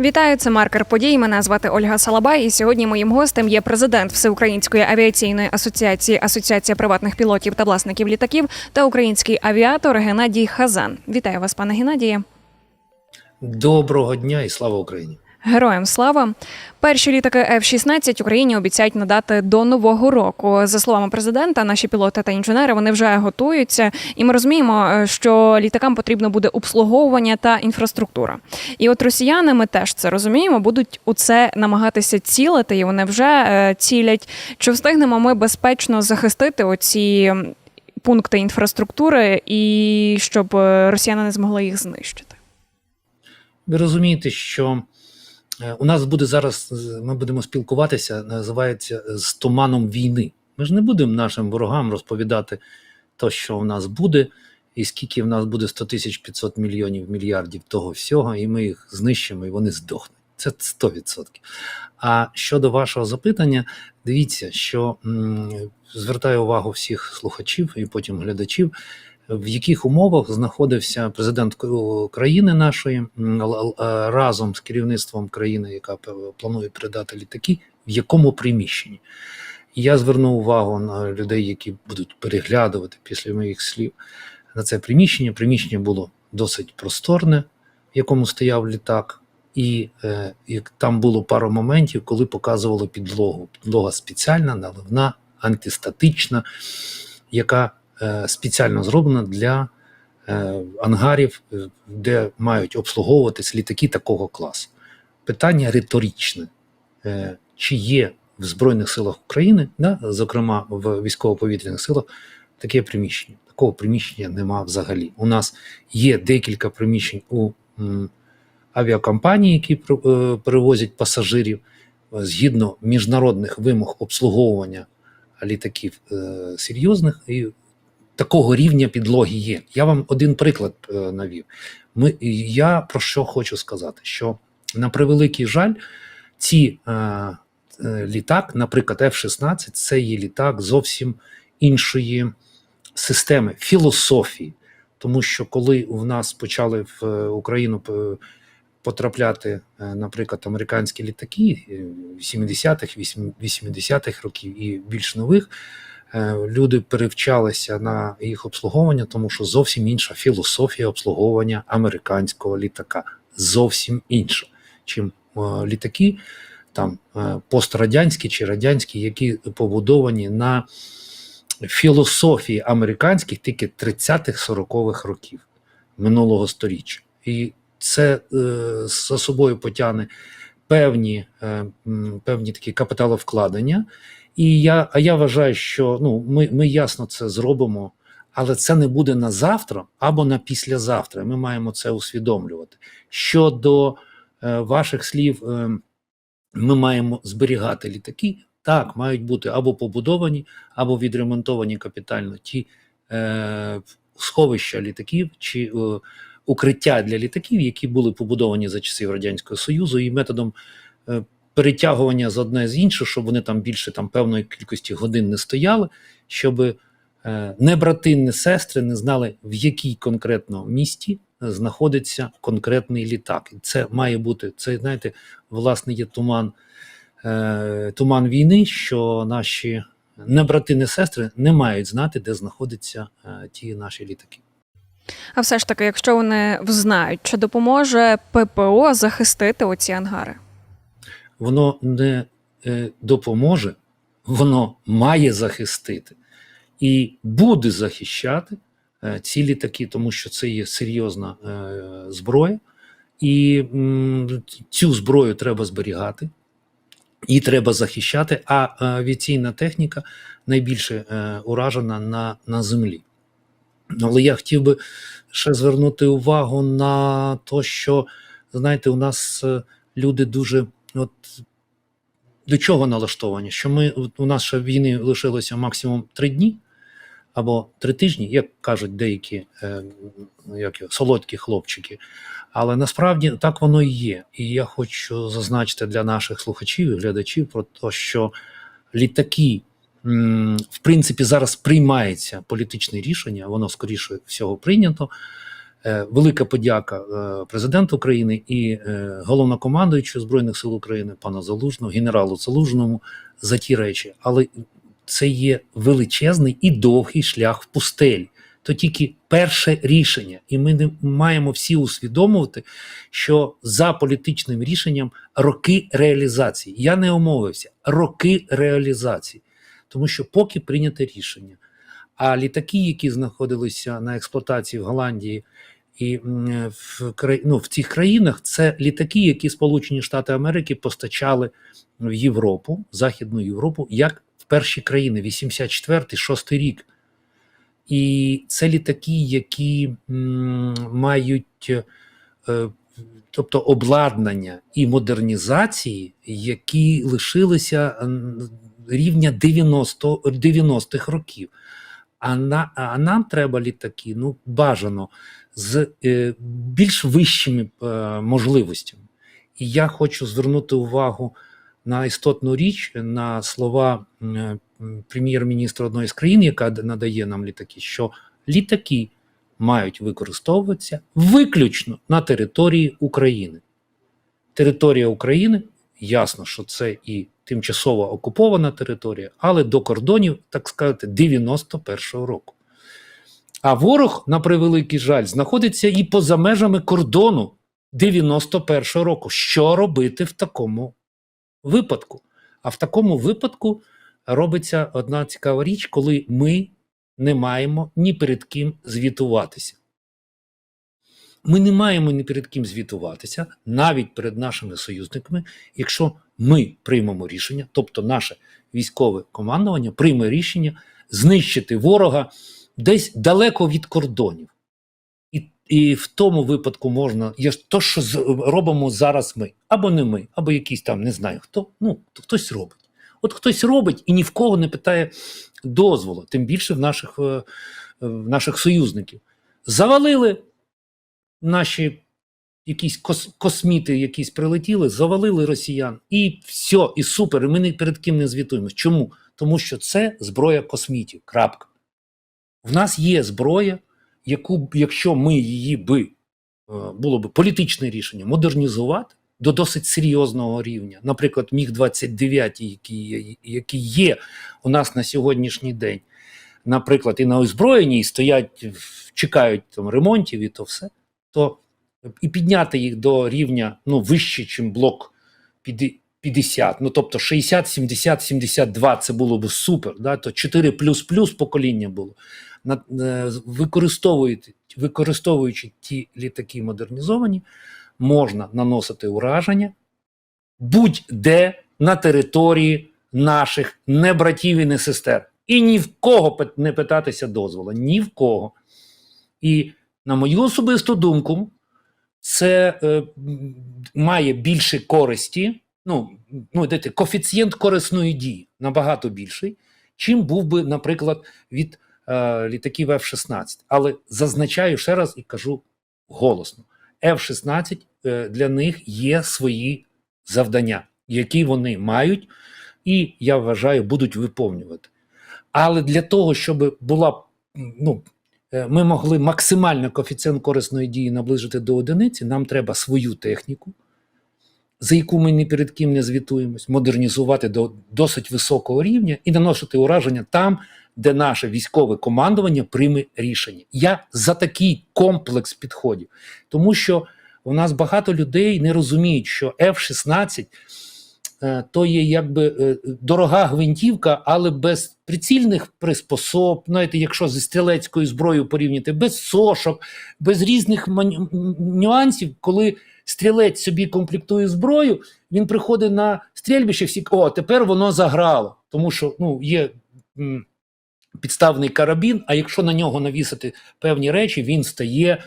Вітаю, це маркер подій. Мене звати Ольга Салабай. І сьогодні моїм гостем є президент Всеукраїнської авіаційної асоціації, Асоціація приватних пілотів та власників літаків та український авіатор Геннадій Хазан. Вітаю вас, пане Геннадіє. Доброго дня і слава Україні! Героям слава! Перші літаки F-16 Україні обіцяють надати до нового року. За словами президента, наші пілоти та інженери вони вже готуються, і ми розуміємо, е, що літакам потрібно буде обслуговування та інфраструктура. І от росіяни, ми теж це розуміємо, будуть у це намагатися цілити, і вони вже е, цілять. Чи встигнемо ми безпечно захистити оці пункти інфраструктури, і щоб е, росіяни не змогли їх знищити? Ви розумієте, що у нас буде зараз, е, ми будемо спілкуватися, називається е, з туманом війни. Ми ж не будемо нашим ворогам розповідати то, що в нас буде, і скільки в нас буде 100 тисяч 500 мільйонів мільярдів того всього, і ми їх знищимо, і вони здохнуть. Це 100%. А щодо вашого запитання, дивіться, що м, звертаю увагу всіх слухачів і потім глядачів, в яких умовах знаходився президент країни нашої е, разом з керівництвом країни, яка планує передати літаки, в якому приміщенні. Я звернув увагу на людей, які будуть переглядувати після моїх слів на це приміщення. Приміщення було досить просторне, в якому стояв літак. І, е, і там було пару моментів, коли показувало підлогу. Підлога спеціальна, наливна, антистатична, яка спеціально зроблена для е, ангарів, е, де мають обслуговуватись літаки такого класу. Питання риторичне: Е, чи є в Збройних силах України, да, зокрема в військово-повітряних силах, таке приміщення? Такого приміщення нема взагалі. У нас є декілька приміщень у м, авіакомпаній, які е, перевозять пасажирів е, згідно міжнародних вимог обслуговування літаків е, серйозних, і такого рівня підлоги є. Я вам один приклад е, навів. Ми, я про що хочу сказати, що на превеликий жаль, ці е, е, літак, наприклад, F-16, це є літак зовсім іншої системи, філософії. Тому що коли в нас почали в е, Україну потрапляти, е, наприклад, американські літаки е, 70-х, 80-х років і більш нових, люди перевчалися на їх обслуговування, тому що зовсім інша філософія обслуговування американського літака. Зовсім інша, чим е, літаки там е, пострадянські чи радянські, які побудовані на філософії американських тільки 30-х, 40-х років минулого сторіччя. І це е, за собою потягне певні, е, певні такі капіталовкладення. І я, а я вважаю, що ну, ми, ми ясно це зробимо, але це не буде на завтра або на післязавтра. Ми маємо це усвідомлювати. Щодо е, ваших слів, е, ми маємо зберігати літаки. Так, мають бути або побудовані, або відремонтовані капітально ті е, сховища літаків чи е, укриття для літаків, які були побудовані за часів Радянського Союзу, і методом е, перетягування з одне з інше, щоб вони там більше там певної кількості годин не стояли, щоб е, не брати, не сестри не знали, в якій конкретно місті знаходиться конкретний літак. І це має бути це, знаєте, власне є туман, е, туман війни, що наші не брати, не сестри не мають знати, де знаходяться е, ті наші літаки. А все ж таки, якщо вони взнають, чи допоможе ППО захистити оці ангари? Воно не е, допоможе, воно має захистити і буде захищати е, ці літаки, тому що це є серйозна е, зброя, і цю зброю треба зберігати. І треба захищати, а авіаційна техніка найбільше е, уражена на, на землі. Але я хотів би ще звернути увагу на те, що знаєте, у нас люди дуже от до чого налаштовані? Що ми у нас ще війни лишилося максимум три дні або три тижні, як кажуть деякі е, як його, солодкі хлопчики. Але насправді так воно і є. І я хочу зазначити для наших слухачів і глядачів про те, що літаки, в принципі, зараз приймається політичне рішення, воно скоріше всього прийнято. Е, Велика подяка е, президенту України і е, головнокомандуючу Збройних сил України, пану Залужному, генералу Залужному за ті речі. Але це є величезний і довгий шлях в пустелі. То тільки перше рішення, і ми не маємо всі усвідомувати, що за політичним рішенням роки реалізації. Я не омовився, роки реалізації. Тому що поки прийняте рішення, а літаки, які знаходилися на експлуатації в Голландії і в, ну, в цих країнах, це літаки, які Сполучені Штати Америки постачали в Європу, Західну Європу, як в перші країни, 84-6 рік. І це літаки, які мають е, тобто обладнання і модернізації, які лишилися рівня 90, 90-х років. А, на, а нам треба літаки, ну, бажано, з е, більш вищими е, можливостями. І я хочу звернути увагу на істотну річ, на слова прем'єр-міністра одної з країн, яка надає нам літаки, що літаки мають використовуватися виключно на території України. Територія України, ясно, що це і тимчасово окупована територія, але до кордонів, так сказати, 91-го року. А ворог, на превеликий жаль, знаходиться і поза межами кордону 91-го року. Що робити в такому випадку? А в такому випадку робиться одна цікава річ, коли ми не маємо ні перед ким звітуватися. Ми не маємо ні перед ким звітуватися, навіть перед нашими союзниками, якщо ми приймемо рішення, тобто наше військове командування прийме рішення знищити ворога десь далеко від кордонів. І, і в тому випадку можна, є то, що робимо зараз ми, або не ми, або якийсь там, не знаю хто, ну, то хтось робить. От хтось робить і ні в кого не питає дозволу, тим більше в наших, е, в наших союзників. Завалили наші якісь кос, косміти, якісь прилетіли, завалили росіян, і все, і супер. І ми ні перед ким не звітуємося. Чому? Тому що це зброя космітів. Крапка. В нас є зброя, яку, якщо ми її би е, було б політичне рішення модернізувати до досить серйозного рівня, наприклад, Міг 29, який, який є у нас на сьогоднішній день, наприклад, і на озброєнні, і стоять, чекають там ремонтів, і то все, то і підняти їх до рівня ну, вище, ніж блок піди- 50, ну тобто 60, 70, 72 це було б супер. Да? То 4 плюс плюс покоління було. Е, використовуючи, використовуючи ті літаки модернізовані, можна наносити ураження будь-де на території наших не братів і не сестер. І ні в кого не питатися дозволу. Ні в кого. І на мою особисту думку, це е, має більше користі, ну, ну дайте, коефіцієнт корисної дії набагато більший, чим був би, наприклад, від е, літаків F-16. Але зазначаю ще раз і кажу голосно: F-16 е, для них є свої завдання, які вони мають, і я вважаю, будуть виповнювати. Але для того, щоб була ну, е, ми могли максимально коефіцієнт корисної дії наближити до одиниці, нам треба свою техніку, за яку ми ні перед ким не звітуємось, модернізувати до досить високого рівня і наносити ураження там, де наше військове командування прийме рішення. Я за такий комплекс підходів, тому що у нас багато людей не розуміють, що F-16 е, то є якби е, дорога гвинтівка, але без прицільних приспособ, знаєте, якщо зі стрілецькою зброєю порівняти, без сошок, без різних нюансів, коли стрілець собі комплектує зброю, він приходить на стрільбище, всі о, тепер воно заграло, тому що ну, є м, підставний карабін, а якщо на нього навісити певні речі, він стає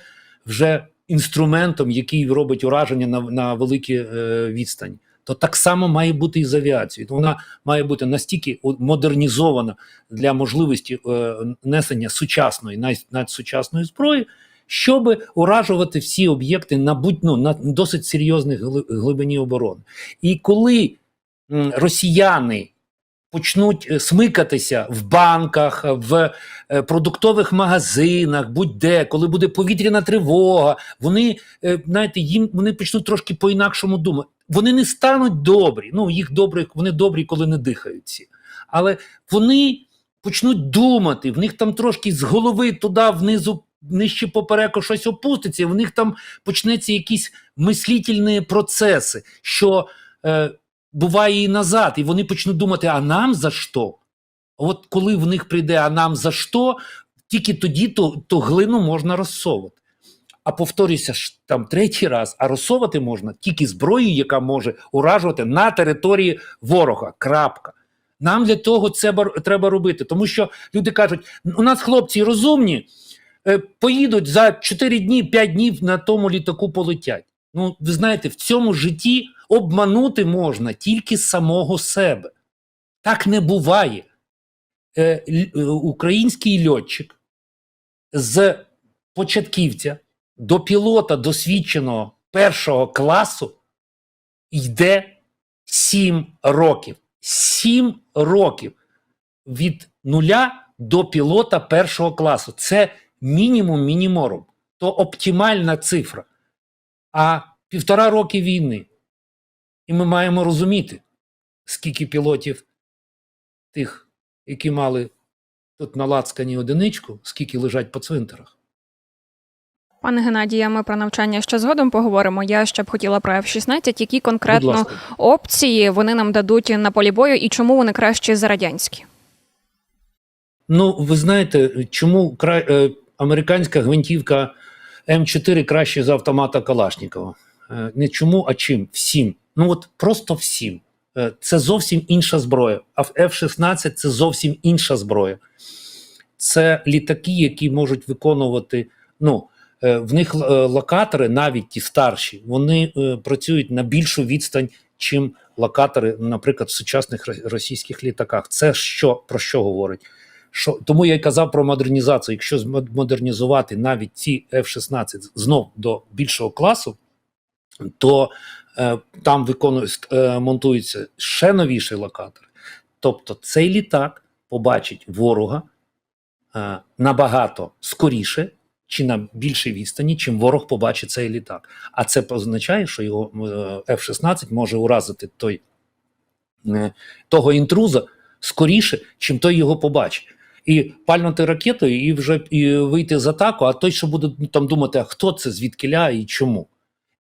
вже інструментом, який робить ураження на, на великі е, відстані. То так само має бути і з авіацією. Вона має бути настільки модернізована для можливості е, несення сучасної, надсучасної зброї, щоб уражувати всі об'єкти на будь ну, на досить серйозній гли- глибині оборони. І коли росіяни почнуть е, смикатися в банках, в е, продуктових магазинах, будь-де, коли буде повітряна тривога, вони е, знаєте, їм вони почнуть трошки по-інакшому думати. Вони не стануть добрі. Ну їх добрі, вони добрі, коли не дихають всі. Але вони почнуть думати, в них там трошки з голови туди внизу. Нижче попереку щось опуститься, і в них там почнеться якісь мислительні процеси, що е, буває і назад, і вони почнуть думати: а нам за що? От коли в них прийде, а нам за що, тільки тоді то, то глину можна розсовувати. А повторюся там третій раз, а розсовувати можна тільки зброєю, яка може уражувати на території ворога. Крапка. Нам для того це треба робити, тому що люди кажуть: у нас хлопці розумні, поїдуть за 4 дні, 5 днів на тому літаку полетять. Ну, ви знаєте, в цьому житті обманути можна тільки самого себе. Так не буває. Е, е, український льотчик з початківця до пілота досвідченого першого класу йде 7 років. 7 років від нуля до пілота першого класу. Це мінімум мініморум. То оптимальна цифра. А півтора роки війни. І ми маємо розуміти, скільки пілотів тих, які мали тут на лацкані одиничку, скільки лежать по цвинтарах. Пане Геннадія, ми про навчання ще згодом поговоримо. Я ще б хотіла про F-16, які конкретно опції вони нам дадуть на полі бою і чому вони кращі за радянські? Ну, ви знаєте, чому е, американська гвинтівка М4 краще за автомата Калашникова? Е, не чому, а чим? Всім. Ну от просто всім. Е, це зовсім інша зброя. А в F-16 це зовсім інша зброя. Це літаки, які можуть виконувати. Ну, е, в них локатори, навіть ті старші, вони працюють на більшу відстань, чим локатори, наприклад, в сучасних російських літаках. Це що про що говорить? Що тому я й казав про модернізацію. Якщо модернізувати навіть ці F-16 знов до більшого класу, то е, там виконують е, монтуються ще новіші локатори. Тобто цей літак побачить ворога е, набагато скоріше чи на більшій відстані, чим ворог побачить цей літак. А це означає, що його е, F-16 може уразити той, е, того інтруза скоріше, чим той його побачить. І пальнути ракетою, і вже і вийти з атаку, а той, що буде ну, там думати, а хто це, звідкиля і чому.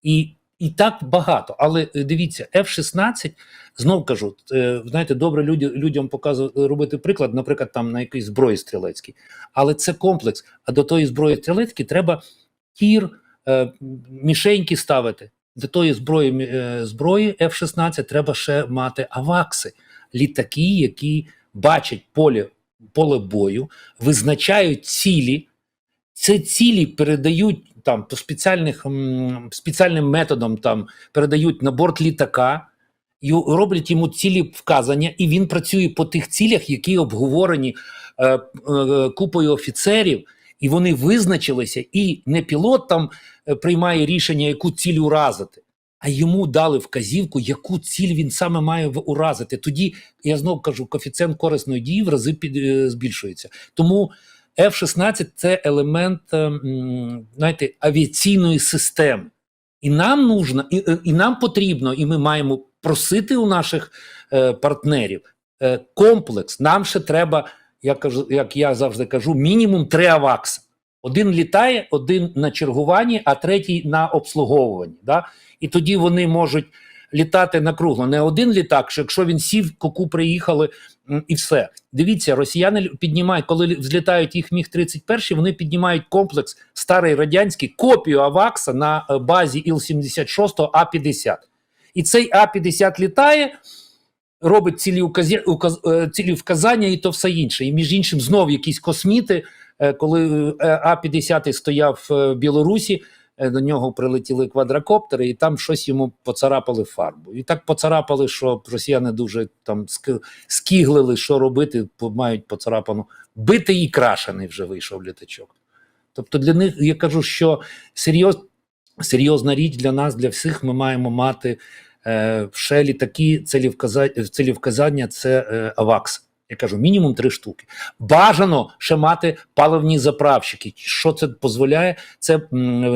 І, і так багато. Але е, дивіться, F-16, знов кажу, е, знаєте, добре люди, людям показувати робити приклад, наприклад, там на якійсь зброї стрілецькій. Але це комплекс. А до тої зброї стрілецької треба тір, е, мішеньки ставити. До тої зброї, е, зброї F-16 треба ще мати авакси, літаки, які бачать поле, поле бою, визначають цілі. Ці цілі передають там по спеціальних, спеціальним методом там, передають на борт літака, і роблять йому цілі вказання, і він працює по тих цілях, які обговорені е, е, купою офіцерів, і вони визначилися, і не пілот там е, приймає рішення, яку ціль уразити, а йому дали вказівку, яку ціль він саме має уразити. Тоді я знову кажу, коефіцієнт корисної дії в рази під, е, збільшується. Тому F-16 – це елемент е, знаєте, авіаційної системи. І нам нужно, і, е, і нам потрібно, і ми маємо просити у наших е, партнерів е, комплекс. Нам ще треба, я кажу, як я завжди кажу, мінімум три авакса. Один літає, один на чергуванні, а третій на обслуговуванні. Да? І тоді вони можуть літати накругло. Не один літак, що якщо він сів, куку приїхали і все. Дивіться, росіяни піднімають, коли лі- взлітають їх міг 31 вони піднімають комплекс старий радянський, копію Авакса на е, базі Іл-76 А-50. І цей А-50 літає, робить цілі, указ, е, цілі вказання і то все інше. І між іншим, знов якісь косміти, коли е, А-50 стояв в Білорусі, е, до нього прилетіли квадрокоптери, і там щось йому поцарапали фарбу. І так поцарапали, що росіяни дуже там ск- скіглили, що робити, мають поцарапану. Битий і крашений вже вийшов літачок. Тобто для них я кажу, що серйоз, серйозна річ для нас, для всіх, ми маємо мати Е, ще літаки, целівказа- целівказання це е, АВАКС. Я кажу, мінімум три штуки. Бажано ще мати паливні заправщики. Що це дозволяє? Це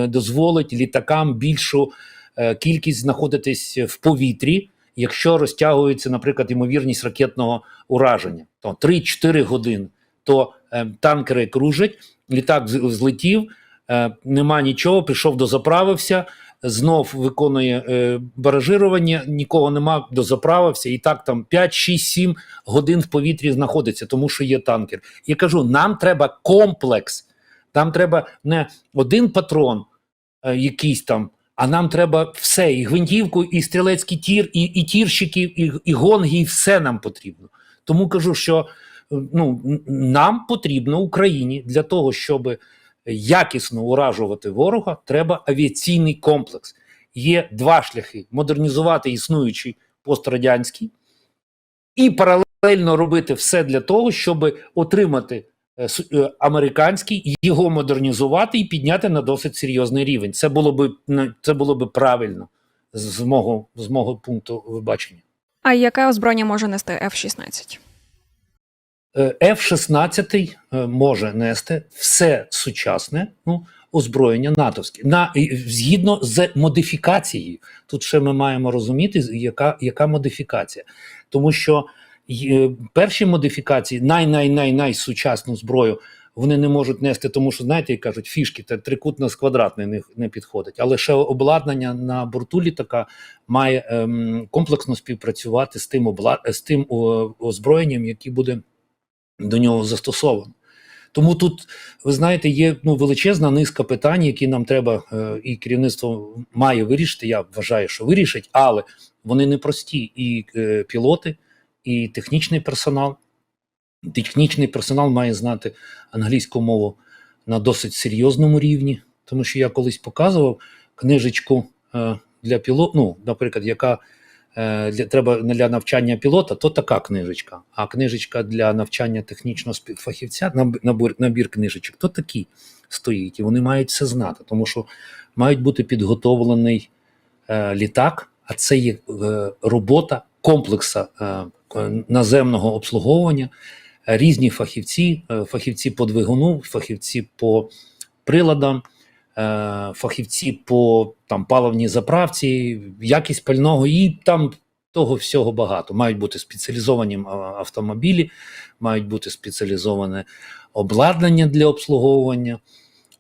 дозволить літакам більшу е, кількість знаходитись в повітрі, якщо розтягується, наприклад, ймовірність ракетного ураження. То 3-4 години. То е, танкери кружать, літак злетів, е, нема нічого, прийшов дозаправився, знов виконує е, баражирування, нікого нема, дозаправився, і так там 5, 6, 7 годин в повітрі знаходиться, тому що є танкер. Я кажу: нам треба комплекс, нам треба не один патрон, е, якийсь там. А нам треба все, і гвинтівку, і стрілецький тір, і, і тірщики, і, і гонги, і все нам потрібно. Тому кажу, що е, ну, нам потрібно Україні для того, щоб якісно уражувати ворога, треба авіаційний комплекс. Є два шляхи: модернізувати існуючий пострадянський і паралельно робити все для того, щоб отримати е, е, американський, його модернізувати і підняти на досить серйозний рівень. Це було би на- це було би правильно з- мого, з мого пункту вибачення. А яке озброєння може нести F-16? Е, F-16 е, може нести все сучасне ну, озброєння натовське на згідно з модифікацією. Тут ще ми маємо розуміти, яка, яка модифікація, тому що е, перші модифікації най-най-най-най сучасну зброю. Вони не можуть нести, тому що знаєте, як кажуть, фішки та трикутно з квадратний не, не підходить. Але ще обладнання на борту літака має ем, комплексно співпрацювати з тим обла... з тим озброєнням, яке буде до нього застосовано. Тому тут, ви знаєте, є ну, величезна низка питань, які нам треба, е, і керівництво має вирішити. Я вважаю, що вирішить, але вони непрості. І е, пілоти, і технічний персонал. Технічний персонал має знати англійську мову на досить серйозному рівні, тому що я колись показував книжечку е, для пілот, ну, наприклад, яка для треба для навчання пілота, то така книжечка. А книжечка для навчання технічного фахівця, набір, набір книжечок, то такі стоїть, і вони мають це знати, тому що мають бути підготовлений е, літак, а це є е, робота комплекса е, наземного обслуговування. Е, Різні фахівці, е, фахівці по двигуну, фахівці по приладам, е, фахівці по там паливній заправці, якість пального і там того всього багато. Мають бути спеціалізовані автомобілі, мають бути спеціалізоване обладнання для обслуговування,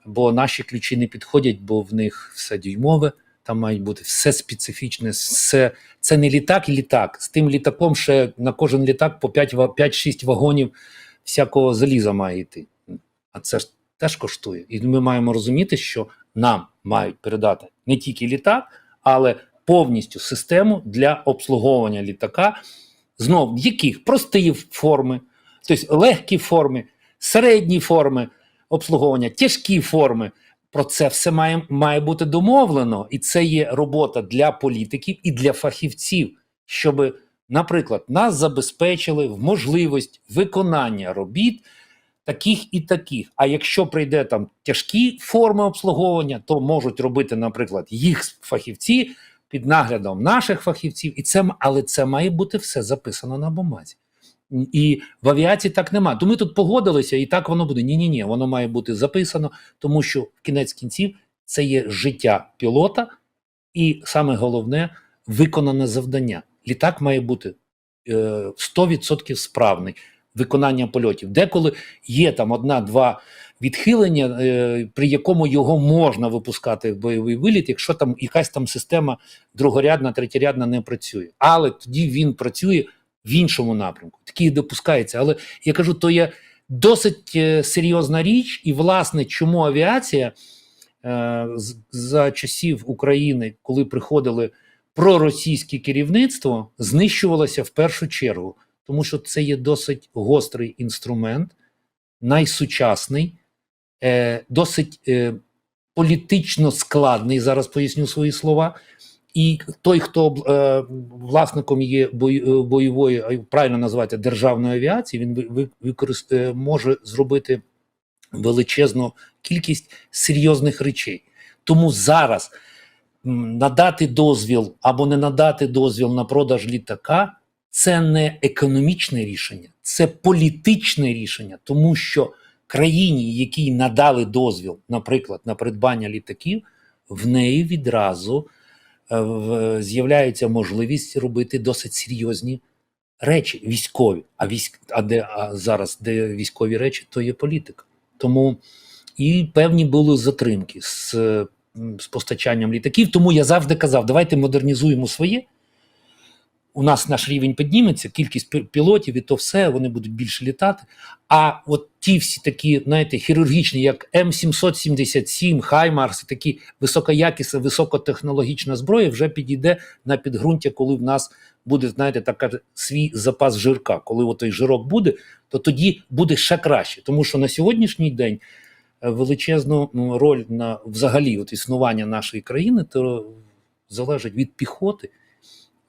бо наші ключі не підходять, бо в них все дюймове. Там мають бути все специфічне, все це не літак і літак. З тим літаком ще на кожен літак по 5-6 вагонів всякого заліза має йти. А це ж теж коштує. І ми маємо розуміти, що нам мають передати не тільки літак, але повністю систему для обслуговування літака. Знов яких прості форми, тобто легкі форми, середні форми обслуговування, тяжкі форми. Про це все має, має бути домовлено, і це є робота для політиків і для фахівців, щоб, наприклад, нас забезпечили в можливість виконання робіт таких і таких. А якщо прийде там тяжкі форми обслуговування, то можуть робити, наприклад, їх фахівці під наглядом наших фахівців, і це але це має бути все записано на бумазі. І в авіації так нема. То ми тут погодилися, і так воно буде. Ні, ні, ні, воно має бути записано, тому що в кінець кінців це є життя пілота, і саме головне виконане завдання. Літак має бути е, 100% справний. Виконання польотів. Деколи є там одна-два відхилення, е, при якому його можна випускати в бойовий виліт, якщо там якась там система другорядна, третєрядна не працює. Але тоді він працює в іншому напрямку. Такі допускається. Але я кажу, то є досить е, серйозна річ, і власне, чому авіація е, за часів України, коли приходили проросійське керівництво, знищувалася в першу чергу, тому що це є досить гострий інструмент, найсучасний, е, досить е, політично складний. Зараз поясню свої слова. І той, хто е, власником є е, бойової, правильно називати державної авіації, він ви- ви- е, може зробити величезну кількість серйозних речей. Тому зараз надати дозвіл або не надати дозвіл на продаж літака це не економічне рішення, це політичне рішення, тому що країні, якій надали дозвіл, наприклад, на придбання літаків, в неї відразу е, з'являється можливість робити досить серйозні речі військові. А військ, а де а зараз, де військові речі, то є політика. Тому і певні були затримки з, з постачанням літаків. Тому я завжди казав, давайте модернізуємо своє. У нас наш рівень підніметься, кількість пілотів і то все, вони будуть більше літати. А от ті всі такі, знаєте, хірургічні, як М777, Хаймарс, і такі високоякісна, високотехнологічна зброя вже підійде на підґрунтя, коли в нас буде, знаєте, така свій запас жирка. Коли той жирок буде, то тоді буде ще краще. Тому що на сьогоднішній день е, величезну роль на взагалі от існування нашої країни то залежить від піхоти,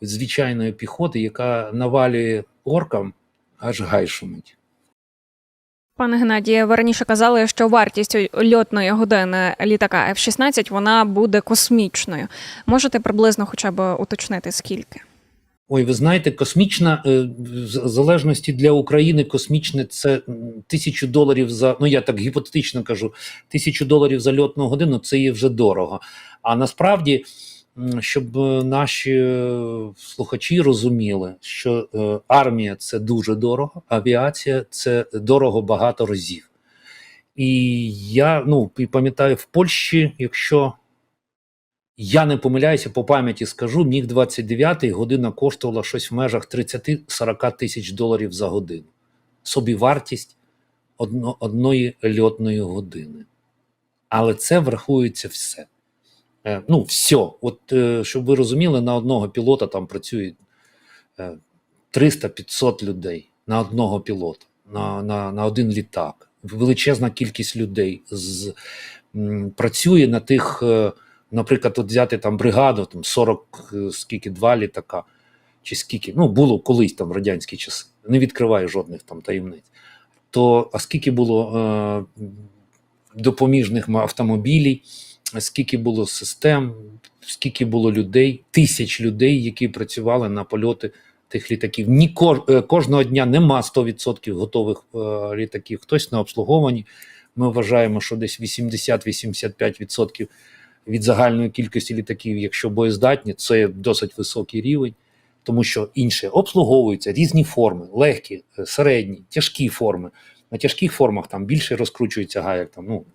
від звичайної піхоти, яка навалює оркам аж гай шумить. Пане Геннадіє, ви раніше казали, що вартість льотної години літака F-16 вона буде космічною. Можете приблизно хоча б уточнити скільки? Ой, ви знаєте, космічна е, в залежності для України космічне це тисячу доларів за ну я так гіпотетично кажу, тисячу доларів за льотну годину це є вже дорого. А насправді, щоб е, наші е, слухачі розуміли, що е, армія це дуже дорого, авіація це дорого багато разів. І я ну пам'ятаю в Польщі, якщо я не помиляюся, по пам'яті скажу, міг 29 година коштувала щось в межах 30-40 тисяч доларів за годину. Собівартість одно, одної льотної години. Але це врахується все. Е, ну, все. От, е, щоб ви розуміли, на одного пілота там працює е, 300-500 людей на одного пілота, на, на, на один літак. Величезна кількість людей з, м, працює на тих. Е, наприклад, от взяти там бригаду, там 40, е, скільки, два літака, чи скільки, ну, було колись там в радянські часи, не відкриваю жодних там таємниць. То а скільки було е, допоміжних автомобілів, скільки було систем, скільки було людей, тисяч людей, які працювали на польоти тих літаків. Ні е, кожного дня нема 100% готових е, літаків, хтось на обслуговуванні. Ми вважаємо, що десь 80-85% від загальної кількості літаків, якщо боєздатні, це досить високий рівень, тому що інше обслуговуються різні форми, легкі, е, середні, тяжкі форми. На тяжких формах там більше розкручується гаяк, там ну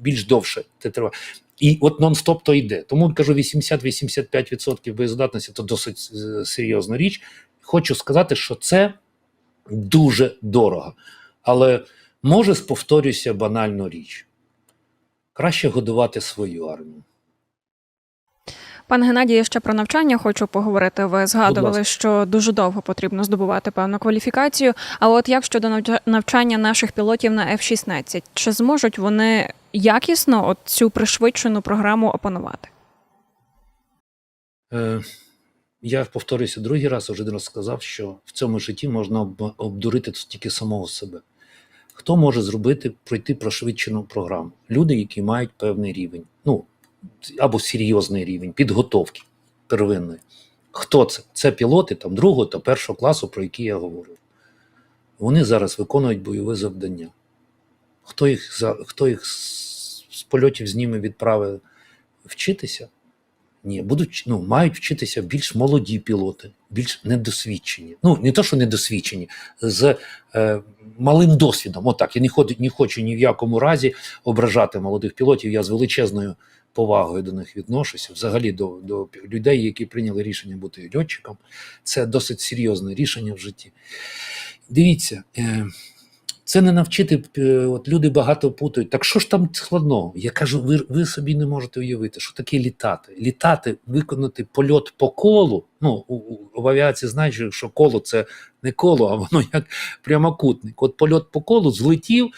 більш довше це триває. І от нон-стоп то йде. Тому кажу, 80-85% боєздатності це досить е, серйозна річ. Хочу сказати, що це дуже дорого. Але може повторюся банальну річ. Краще годувати свою армію. Пане Геннадіє, ще про навчання хочу поговорити. Ви згадували, що дуже довго потрібно здобувати певну кваліфікацію. А от як щодо навчання наших пілотів на F-16, чи зможуть вони якісно от цю пришвидшену програму опанувати? Е, я повторюся другий раз, вже раз сказав, що в цьому житті можна обдурити тільки самого себе. Хто може зробити, пройти прошвидшену програму? Люди, які мають певний рівень, ну або серйозний рівень підготовки первинної. Хто це? Це пілоти там другого та першого класу, про які я говорив. Вони зараз виконують бойове завдання. Хто їх, хто їх з, польотів зніме відправи вчитися? Ні, будуть ну, мають вчитися більш молоді пілоти, більш недосвідчені. Ну не то, що недосвідчені, з е, малим досвідом. Отак. Я не, ходу, не хочу ні в якому разі ображати молодих пілотів. Я з величезною повагою до них відношуся. Взагалі до, до людей, які прийняли рішення бути льотчиком. Це досить серйозне рішення в житті. Дивіться. Е, це не навчити, е, от люди багато путають. Так що ж там складного? Я кажу, ви, ви собі не можете уявити, що таке літати. Літати, виконати польот по колу. Ну, у, у, в авіації знають, що коло це не коло, а воно як прямокутник. От польот по колу злетів,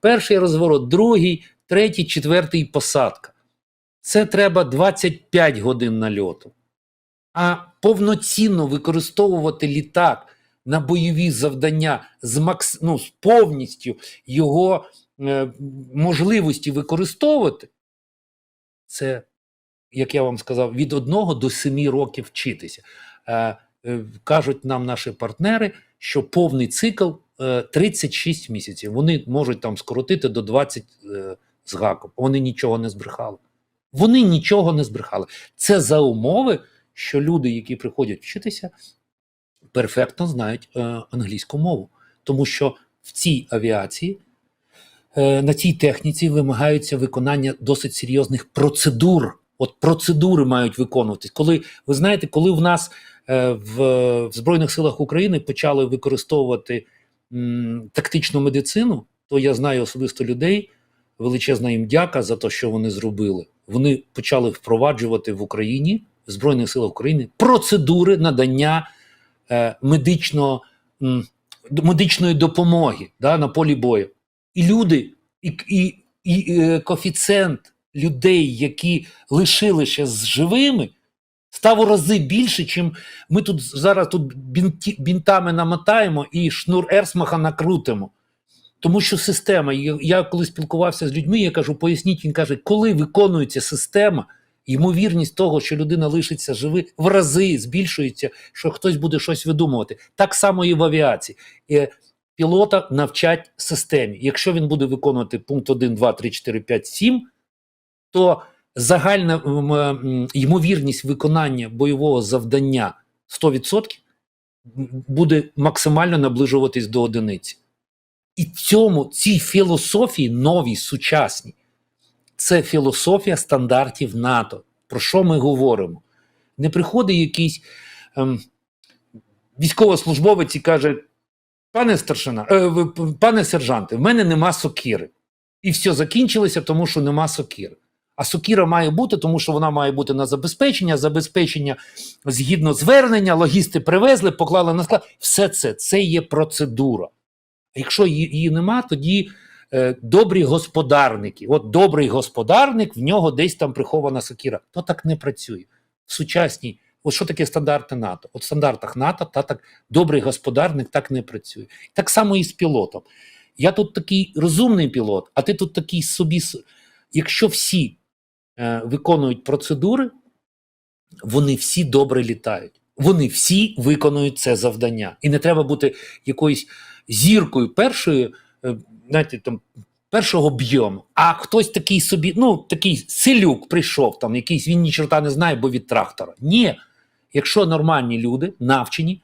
перший розворот, другий, третій, четвертий посадка. Це треба 25 годин нальоту. А повноцінно використовувати літак на бойові завдання з макс... ну, з повністю його е, можливості використовувати, це як я вам сказав, від 1 до 7 років вчитися. Е, е, Кажуть нам наші партнери, що повний цикл е, 36 місяців. Вони можуть там скоротити до 20 е, з гаком. Вони нічого не збрехали. Вони нічого не збрехали. Це за умови, що люди, які приходять вчитися, перфектно знають е, англійську мову. Тому що в цій авіації, е, на цій техніці вимагаються виконання досить серйозних процедур. От процедури мають виконуватись. Коли ви знаєте, коли в нас е, в, в Збройних силах України почали використовувати м, тактичну медицину, то я знаю особисто людей. Величезна їм дяка за те, що вони зробили. Вони почали впроваджувати в Україні в Збройних силах України процедури надання е, медичного, м, медичної допомоги да, на полі бою. І люди, і, і, і е, коефіцієнт людей, які лишилися з живими, став у рази більше, чим ми тут зараз тут бінтами намотаємо і шнур Ерсмаха накрутимо. Тому що система, я, коли спілкувався з людьми, я кажу, поясніть, він каже, коли виконується система, ймовірність того, що людина лишиться живий, в рази збільшується, що хтось буде щось видумувати. Так само і в авіації. Пілота навчать системі. Якщо він буде виконувати пункт 1, 2, 3, 4, 5, 7, то загальна ймовірність виконання бойового завдання 100% буде максимально наближуватись до одиниці. І цьому цій філософії новій, сучасній, це філософія стандартів НАТО. Про що ми говоримо? Не приходить якийсь ем, військовослужбовець і каже: пане старшина, е, пане сержанте, в мене нема сокири. І все закінчилося, тому що нема сокири. А сокира має бути, тому що вона має бути на забезпечення, забезпечення згідно звернення, логісти привезли, поклали на склад. Все це це є процедура. Якщо її нема, тоді е, добрі господарники. От добрий господарник, в нього десь там прихована сокира. То так не працює. В сучасній, от що таке стандарти НАТО? От в стандартах НАТО та так добрий господарник так не працює. Так само і з пілотом. Я тут такий розумний пілот, а ти тут такий собі. Якщо всі е, виконують процедури, вони всі добре літають. Вони всі виконують це завдання. І не треба бути якоюсь зіркою першої, е, знаєте, там. Першого б'йому, а хтось такий собі, ну такий селюк прийшов, там якийсь він ні чорта не знає, бо від трактора. Ні. Якщо нормальні люди, навчені,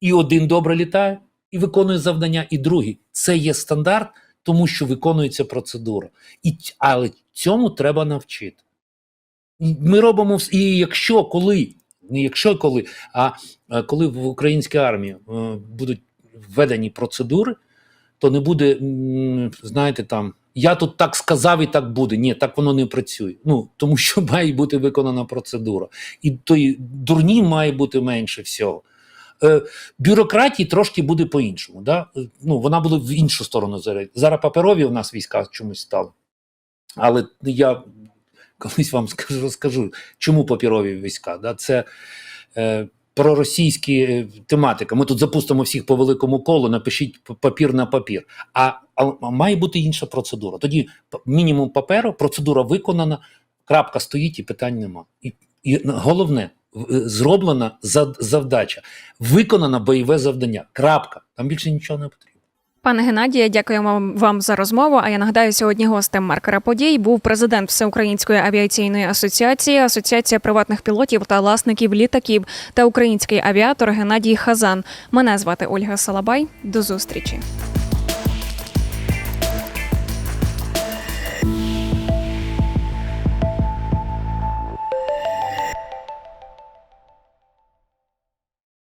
і один добре літає, і виконує завдання, і другий. Це є стандарт, тому що виконується процедура. І, але цьому треба навчити. Ми робимо і якщо коли, не якщо коли, а е, коли в українській армії е, будуть введені процедури, то не буде, знаєте, там. Я тут так сказав і так буде. Ні, так воно не працює. Ну тому що має бути виконана процедура, і тої дурні має бути менше всього. Е, бюрократії трошки буде по-іншому. Да? Е, Ну, вона буде в іншу сторону зараз. Зараз паперові у нас війська чомусь стали. Але я колись вам скажу, розкажу, чому паперові війська. Да? Це е, проросійські тематики. тематика. Ми тут запустимо всіх по великому колу, напишіть папір на папір. А, а має бути інша процедура. Тоді мінімум паперу, процедура виконана, крапка стоїть і питань нема. І, і головне, е, зроблена завдача, виконано бойове завдання. Крапка. Там більше нічого не потрібно. Пане Геннадія, дякуємо вам за розмову. А я нагадаю, сьогодні гостем маркера подій був президент Всеукраїнської авіаційної асоціації, асоціація приватних пілотів та власників літаків та український авіатор Геннадій Хазан. Мене звати Ольга Салабай. До зустрічі.